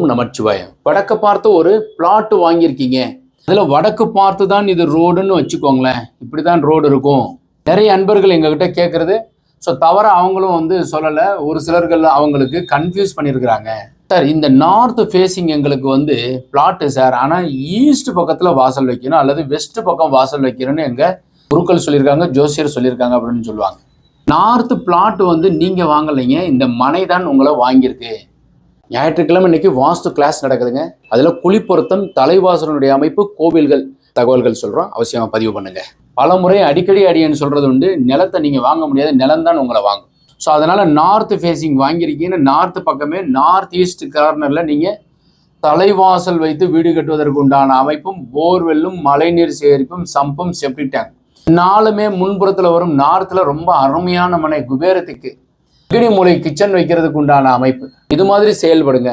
ஓம் நமச்சிவாயம். வடக்கு பார்த்து ஒரு பிளாட் வாங்கியிருக்கீங்க. அதில் வடக்கு பார்த்து தான் இது ரோடுன்னு வச்சுக்கோங்களேன். இப்படி தான் ரோடு இருக்கும். நிறைய அன்பர்கள் எங்ககிட்ட கேட்குறது ஸோ தவிர அவங்களும் வந்து சொல்லலை. ஒரு சிலர்கள் அவங்களுக்கு கன்ஃபியூஸ் பண்ணியிருக்கிறாங்க. சார் இந்த நார்த் ஃபேஸிங் எங்களுக்கு வந்து பிளாட்டு சார் ஆனால் ஈஸ்ட் பக்கத்தில் வாசல் வைக்கணும் அல்லது வெஸ்ட் பக்கம் வாசல் வைக்கணும்னு எங்கள் குருக்கள் சொல்லியிருக்காங்க ஜோசியர் சொல்லியிருக்காங்க அப்படின்னு சொல்லுவாங்க. நார்த் பிளாட் வந்து நீங்கள் வாங்கலைங்க. இந்த மனை தான் உங்களை வாங்கியிருக்கு. ஞாயிற்றுக்கிழமை இன்னைக்கு வாஸ்து கிளாஸ் நடக்குதுங்க. அதில் குழிப்பொருத்தம் தலைவாசனுடைய அமைப்பு கோவில்கள் தகவல்கள் சொல்கிறோம் அவசியமாக பதிவு பண்ணுங்க. பல முறை அடிக்கடி அடியன்னு சொல்கிறது உண்டு. நிலத்தை நீங்கள் வாங்க முடியாது. நிலம்தான் உங்களை வாங்கும். ஸோ அதனால் நார்த் ஃபேஸிங் வாங்கியிருக்கீங்கன்னு நார்த் பக்கமே நார்த் ஈஸ்ட் கார்னரில் நீங்கள் தலைவாசல் வைத்து வீடு கட்டுவதற்கு உண்டான அமைப்பும் போர்வெல்லும் மழைநீர் சேகரிப்பும் சம்பும் செப்டிக் டேங்க் நாலுமே முன்புறத்தில் வரும். நார்த்தில் ரொம்ப அருமையான மனை குபேரத்துக்கு. அக்னி மூலை கிச்சன் வைக்கிறதுக்கு உண்டான அமைப்பு. இது மாதிரி செயல்படுங்க.